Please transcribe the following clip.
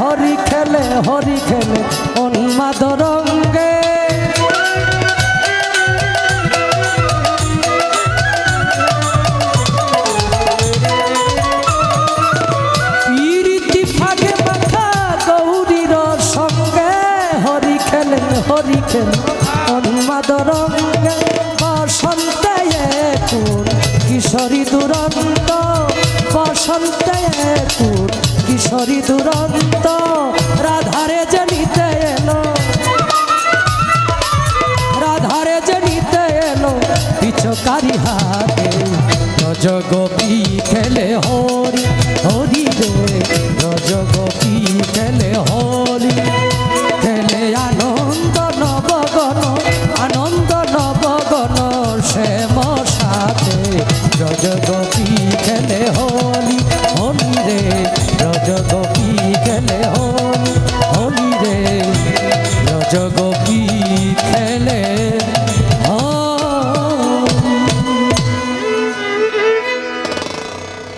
হরি খেলে সঙ্গে হরি খেলেন হরি খেলেন উন্মাদ রঙ্গে। কিশোরী দুরন্ত বসন্তে কুন কিশোরী দুরন্ত, রাধারে জানিতে এলো। রাধারে জানিতে এলো, পিছকারি হাতে রজগোপী খেলে হরি হরি রে, রজগোপী খেলে হরি। খেলে আনন্দ নবগণ আনন্দ নবগণ শ্যাম সাথে রজগোপী খেলে খেলে